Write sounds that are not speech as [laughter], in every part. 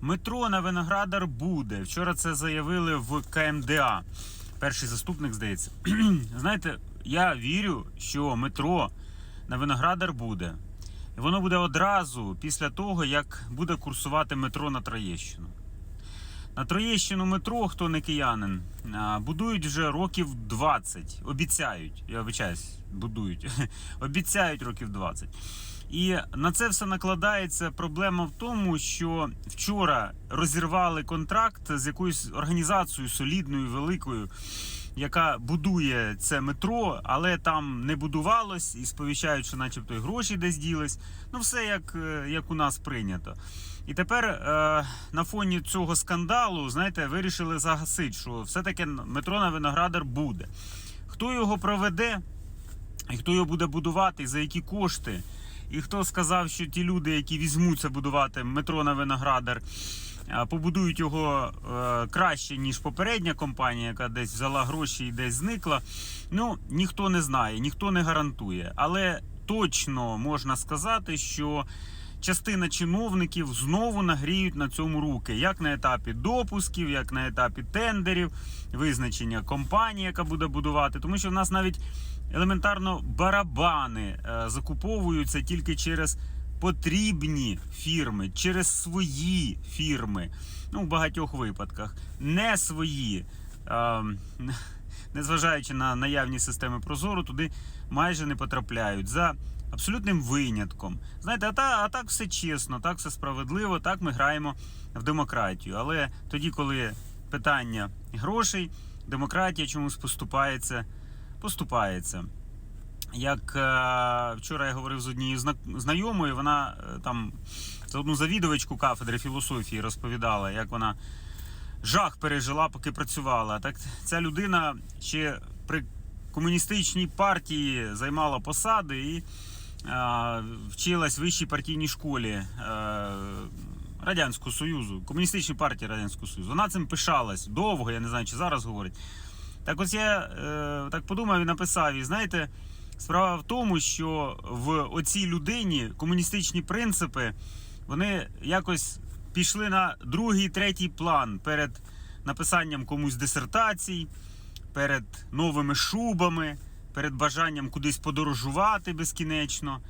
Метро на Виноградар буде. Вчора це заявили в КМДА. Перший заступник, здається. [clears throat] Знаєте, я вірю, що метро на Виноградар буде. І воно буде одразу після того, як буде курсувати метро на Троєщину. На Троєщину метро, хто не киянин, будують вже років 20. Обіцяють, я вичаюсь, будують. [laughs] Обіцяють років 20. І на це все накладається проблема в тому, що вчора розірвали контракт з якоюсь організацією солідною, великою, яка будує це метро, але там не будувалось і сповіщають, що начебто і гроші десь ділись. Ну, все як, е, як у нас прийнято. І тепер е, на фоні цього скандалу, знаєте, вирішили загасити, що все-таки метро на Виноградар буде. Хто його проведе, і хто його буде будувати, і за які кошти. І хто сказав, що ті люди, які візьмуться будувати метро на Виноградар, побудують його е, краще, ніж попередня компанія, яка десь взяла гроші і десь зникла. Ну, ніхто не знає, ніхто не гарантує. Але точно можна сказати, що частина чиновників знову нагріють на цьому руки, як на етапі допусків, як на етапі тендерів, визначення компанії, яка буде будувати. Тому що в нас навіть елементарно барабани е, закуповуються тільки через потрібні фірми, через свої фірми. Ну, в багатьох випадках. Не свої. е, [laughs] Незважаючи на наявні системи Прозору, туди майже не потрапляють. За абсолютним винятком. Знаєте, а, та, а так все чесно, так все справедливо, так ми граємо в демократію. Але тоді, коли питання грошей, демократія чомусь поступається, поступається. Як е, вчора я говорив з однією зна- знайомою, вона е, там за одну завідувачку кафедри філософії розповідала, як вона жах пережила, поки працювала. Так ця людина ще при комуністичній партії займала посади і е, вчилась в вищій партійній школі е, Радянського Союзу, комуністичній партії Радянського Союзу. Вона цим пишалась довго, я не знаю, чи зараз говорить. Так ось я е, так подумав і написав, і знаєте, справа в тому, що в оцій людині комуністичні принципи вони якось пішли на другий, третій план перед написанням комусь дисертацій, перед новими шубами, перед бажанням кудись подорожувати безкінечно.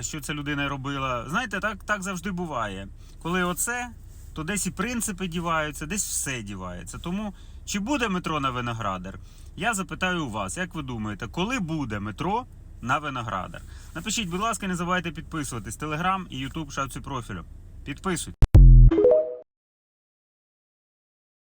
Що ця людина робила. Знаєте, так, так завжди буває. Коли оце, то десь і принципи діваються, десь все дівається. Тому чи буде метро на Виноградар? Я запитаю у вас, як ви думаєте, коли буде метро на Виноградар? Напишіть, будь ласка, не забувайте підписуватись. Телеграм і Ютуб шапці профілю. Підписуйтесь.